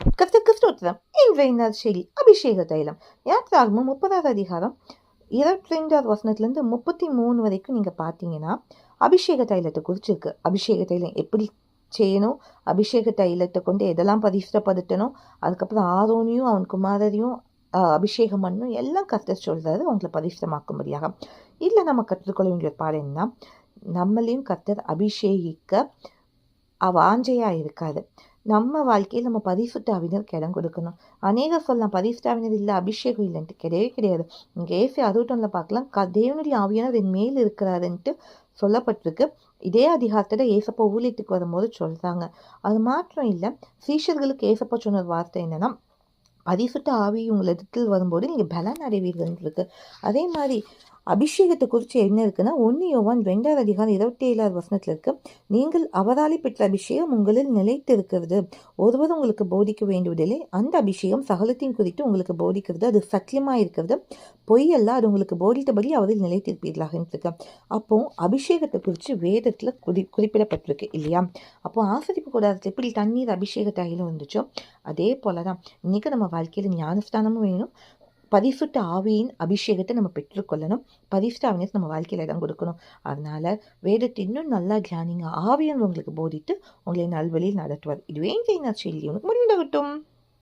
கர்த்தர் கிறிஸ்தோத்திரம் இன்றைய செய்தி அபிஷேக தைலம் யாத்ராகமும் முப்பதாவது அதிகாரம் இருபத்தி ரெண்டாவது வசனத்துலேருந்து முப்பத்தி மூணு வரைக்கும் நீங்கள் பார்த்தீங்கன்னா அபிஷேக தைலத்தை குறிச்சிருக்கு அபிஷேக தைலம் எப்படி செய்யணும் அபிஷேக தைலத்தை கொண்டு எதெல்லாம் பரிசுரப்படுத்தணும் அதுக்கப்புறம் ஆரோனியும் அவன் குமாரரையும் அபிஷேகம் பண்ணும் எல்லாம் கர்த்தர் சொல்றாரு அவங்களை பரிசுரமாக்கும்படியாக இல்லை நம்ம கற்றுக்கொள்ள வேண்டிய பாடம் நம்மளையும் கர்த்தர் அபிஷேகிக்க அவ ஆஞ்சையாக இருக்காது நம்ம வாழ்க்கையில் நம்ம பரிசுத்தாவினருக்கு இடம் கொடுக்கணும். அநேக சொல்லலாம் பரிசுத்தாவினர் இல்லை அபிஷேகம் இல்லைன்ட்டு. கிடையவே கிடையாது. இங்கே ஏசி அறுபத்தொன்னில் பார்க்கலாம். க தேவனுடைய ஆவியானவர் என் மேல் இருக்கிறாருன்ட்டு சொல்லப்பட்டிருக்கு. இதே அதிகாரத்தில் ஏசப்பா ஊழியத்துக்கு வரும்போது சொல்கிறாங்க அது மாத்திரம் இல்லை சீஷர்களுக்கு ஏசப்பா சொன்ன வார்த்தை என்னென்னா பரிசுத்த ஆவி உங்களிடத்தில் வரும்போது நீங்கள் பலன் அடைவீர்கள் இருக்கு. அதே மாதிரி அபிஷேகத்தை குறித்து என்ன இருக்குன்னா ஒன்று யோவான் ரெண்டாவது அதிகாரம் இருபத்தி ஏழாவது வசனத்தில் இருக்கு நீங்கள் அவராலே பெற்ற அபிஷேகம் உங்களில் நிலைத்து இருக்கிறது ஒருவர் உங்களுக்கு போதிக்க வேண்டுவதில்லை. அந்த அபிஷேகம் சகலத்தையும் குறித்து உங்களுக்கு போதிக்கிறது. அது சத்தியமாக இருக்கிறது பொய்யல்ல அது உங்களுக்கு போதித்தபடி அவரில் நிலைத்திருப்பீர்களாக இருக்கு. அப்போ அபிஷேகத்தை குறித்து வேதத்தில் குறி குறிப்பிடப்பட்டிருக்கு இல்லையா? அப்போ ஆசரிப்பு கூடாரத்தில் எப்படி தண்ணீர் அபிஷேக தைலம் வந்துச்சோ அதே போல தான் இன்றைக்கி நம்ம வாழ்க்கையில் ஞானஸ்தானமும் வேணும். பரிசுத்த ஆவியின் அபிஷேகத்தை நம்ம பெற்றுக்கொள்ளணும் பரிசுத்த ஆவியை நம்ம வாழ்க்கையில் இடம் கொடுக்கணும். அதனால் வேதத்தை இன்னும் நல்லா தியானிங்க. ஆவியன் உங்களுக்கு போதித்து உங்களை நல்வழியில் நடத்துவார். இதுவே செய்ய செய்தி உனக்கு முடிவுண்டாகட்டும்